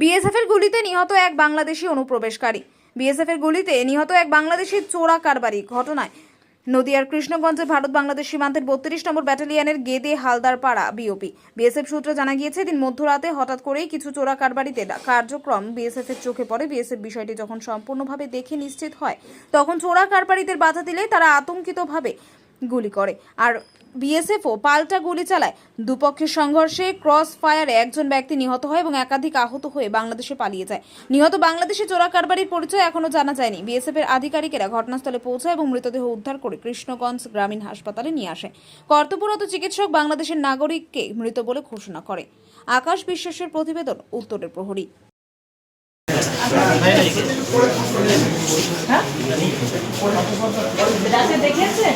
BSF এর গুলিতে নিহত এক বাংলাদেশি অনুপ্রবেশকারী। বিএসএফ এর গুলিতে নিহত এক বাংলাদেশি চোরা কারবারি ঘটনায় নদিয়ার কৃষ্ণগঞ্জে ভারত বাংলাদেশ সীমান্তের বত্রিশ নম্বর ব্যাটালিয়নের গেদে হালদার পাড়া বিওপি। বিএসএফ সূত্রে জানা গিয়েছে, দিন মধ্যরাতে হঠাৎ করেই কিছু চোরা কারবারিতে কার্যক্রম বিএসএফ এর চোখে পড়ে। বিএসএফ বিষয়টি যখন সম্পূর্ণভাবে দেখে নিশ্চিত হয়, তখন চোরা কারবারিদের বাধা দিলে তারা আতঙ্কিতভাবে গুলি করে। আর বিএসএফও পাল্টা গুলি চালায়। দুপক্ষের সংঘর্ষে ক্রস ফায়ারে একজন ব্যক্তি নিহত হয় এবং একাধিক আহত হয়ে বাংলাদেশে পালিয়ে যায়। নিহত বাংলাদেশি চোরা কারবারির পরিচয় এখনও জানা যায়নি। বিএসএফ এর আধিকারিকেরা ঘটনাস্থলে পৌঁছায় এবং মৃতদেহ উদ্ধার করে কৃষ্ণগঞ্জ গ্রামীণ হাসপাতালে নিয়ে আসে। কর্তব্যরত চিকিৎসক বাংলাদেশের নাগরিককে মৃত বলে ঘোষণা করে। আকাশ বিশ্বাসের প্রতিবেদন উত্তরের প্রহরী। দেখেছেন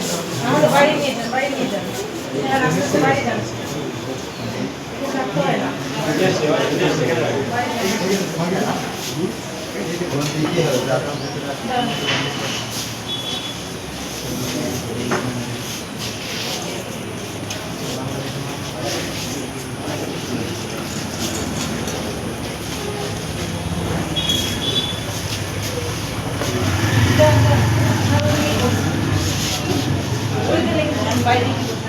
বাইরে